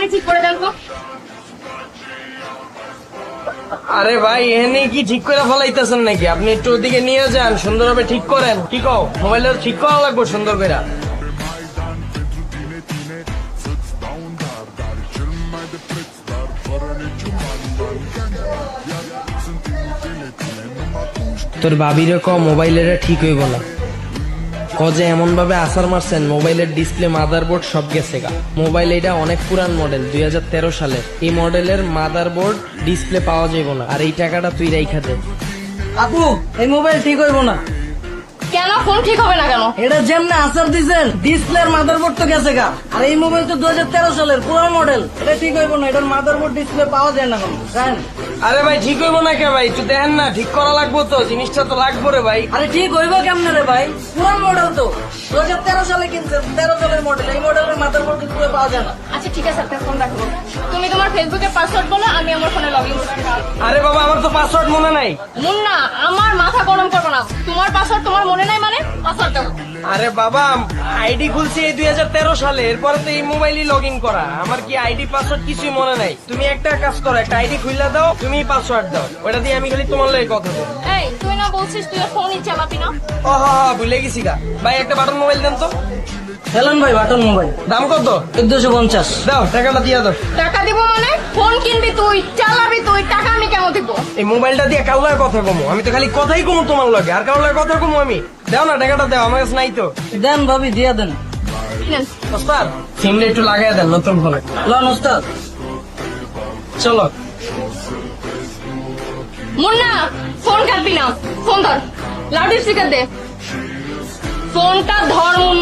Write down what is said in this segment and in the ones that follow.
এখনই ঠিক করে দেন তো আরে ভাই এনে কি ঠিক করে ফলাইতেছেন নাকি? আপনি একটু ওদিকে নিয়ে যান সুন্দরভাবে ঠিক করেন। কি কও? মোবাইলটা ঠিক করা লাগবে সুন্দর করে তোর ভাবিরে ক মোবাইলের ঠিক হইব না। কজে এমন ভাবে আসার মারছেন, মোবাইলের ডিসপ্লে মাদারবোর্ড সব গেছে গা। মোবাইল এটা অনেক পুরান মডেল দুই হাজার তেরো সালে। এই মডেলের মাদারবোর্ড ডিসপ্লে পাওয়া যাইব না, আর এই টাকাটা তুই রাইখা দে। আপু, এই মোবাইল ঠিক হইব না। কেন? ফোন ঠিক হবে না কেন? এটা যেমনে আসার দিছেন ডিসপ্লের মাদারবোর্ড তো গেছে গা। আর এই মোবাইল তো দু সালের পুরো মডেল এটা ঠিক হইব না এটার মাদারবোর্ড ডিসপ্লে পাওয়া যায় না এখন জানেন? আরে ভাই ঠিক হইব না কে ভাই? একটু দেখেন না ঠিক করা লাগবো তো জিনিসটা তো লাগবো রে ভাই। আরে ঠিক হইব কেমনে রে ভাই? পুরান মডেল তো। দু হাজার তেরো সালে কিনছে তেরো সালের মডেল এই মডেলের মাদারবোর্ড ডিসপ্লে পাওয়া যায় না। আচ্ছা ঠিক আছে আপনার ফোন রাখব। তুমি তোমার ফেসবুকের পাসওয়ার্ড বলো আমি আমার ফোনে লগ ইন আরে বাবা আমার তো পাসওয়ার্ড মনে নাই। মুন্না আমার মাথা গরম করব না। তোমার পাসওয়ার্ড তোমার মনে নাই মানে? পাসওয়ার্ড দাও। আরে বাবা আইডি খুলছি এই দুই সালে এরপরে তো এই মোবাইলই লগ ইন করা। আমার কি আইডি পাসওয়ার্ড কিছুই মনে নাই। তুমি একটা কাজ করো একটা আইডি খুলে দাও তুমি পাসওয়ার্ড দাও। ওটা দিয়ে আমি খালি তোমার লাগে কথা বলব। এই তুই না বলছিস তুই ফোনই চালাবি না? ও হা হা ভুলে গেছি গা। ভাই একটা বাটন মোবাইল দেন তো। হেলেন ভাই বাটন মোবাইল। দাম কত? চোদ্দশো পঞ্চাশ। দাও টাকাটা দিয়ে দাও টাকা দিব মানে? ফোন কিনবি তুই চালাবি তুই টাকা আমি কেন দিব? এই মোবাইলটা দিয়ে কাউলার কথা কমো। আমি তো খালি কথাই কমো তোমার লগে আর কাউলার কথা কমো আমি। দাও না টাকাটা দাও আমার কাছে নাই তো। দেন ভাবি দিয়া দেন। ওস্তাদ সিমটা একটু লাগাই দেন নতুন ফোনে। লন ওস্তাদ। চলো। মুন্না ফোন কাটবি না। ফোন ধর। লাউড স্পিকার দে। ফোনটা ধর মুন্না।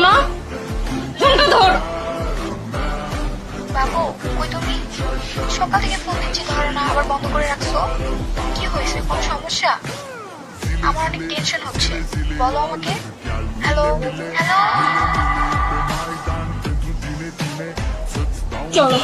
কই তুমি? সকাল থেকে ফোন দিচ্ছি ধরো না, আবার বন্ধ করে রাখছো? কি হয়েছে? কোনো সমস্যা? আমার অনেক টেনশন হচ্ছে। বলো আমাকে। হ্যালো হ্যালো চলো।